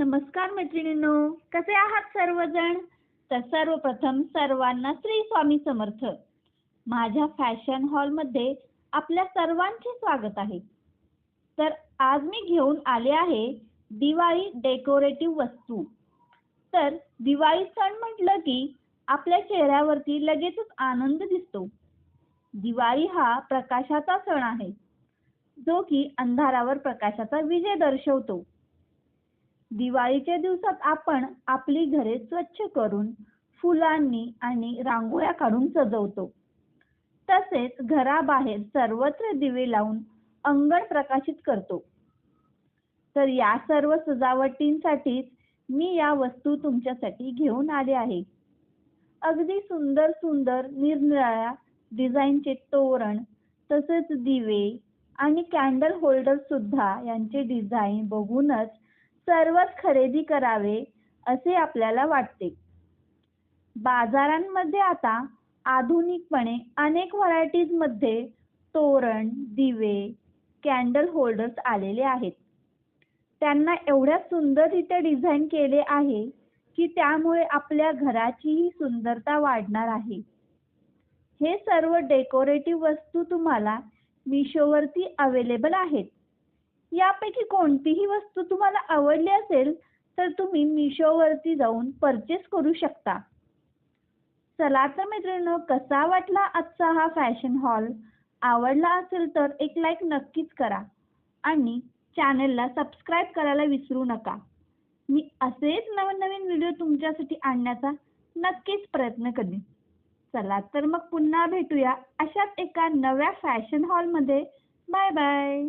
नमस्कार मैत्रिणींनो कसे आहात सर्वजण? तर सर्वप्रथम सर्वांना श्री स्वामी समर्थ. माझ्या फॅशन हॉलमध्ये आपल्या सर्वांचे स्वागत आहे. तर आज मी घेऊन आले आहे दिवाळी डेकोरेटिव्ह वस्तू. तर दिवाळी सण म्हटलं की आपल्या चेहऱ्यावरती लगेचच आनंद दिसतो. दिवाळी हा प्रकाशाचा सण आहे जो की अंधारावर प्रकाशाचा विजय दर्शवतो. दिवाळीच्या दिवसात आपण आपली घरे स्वच्छ करून फुलांनी आणि रांगोळ्या काढून सजवतो. तसेच घराबाहेर सर्वत्र दिवे लावून अंगण प्रकाशित करतो. तर या सर्व सजावटींसाठीच मी या वस्तू तुमच्यासाठी घेऊन आले आहे. अगदी सुंदर सुंदर निरनिराळ्या डिझाईनचे तोरण तसेच दिवे आणि कॅन्डल होल्डर सुद्धा यांचे डिझाईन बघूनच सर्वच खरेदी करावे असे आपल्याला वाटते. बाजारांमध्ये आता आधुनिकपणे अनेक व्हरायटीजमध्ये तोरण दिवे कॅन्डल होल्डर्स आलेले आहेत. त्यांना एवढ्या सुंदररित्या डिझाईन केले आहे की त्यामुळे आपल्या घराचीही सुंदरता वाढणार आहे. हे सर्व डेकोरेटिव्ह वस्तू तुम्हाला मिशोवरती अवेलेबल आहेत. यापैकी कोणतीही वस्तू तुम्हाला आवडली असेल तर तुम्ही मिशोवरती जाऊन परचेस करू शकता. चला तर मित्रांनो कसा वाटला आजचा हा फॅशन हॉल आवडला असेल तर एक लाईक नक्कीच करा आणि चॅनलला सबस्क्राईब करायला विसरू नका. मी असेच नवनवीन व्हिडिओ तुमच्यासाठी आणण्याचा नक्कीच प्रयत्न करेन. चला तर मग पुन्हा भेटूया अशाच एका नव्या फॅशन हॉलमध्ये बाय बाय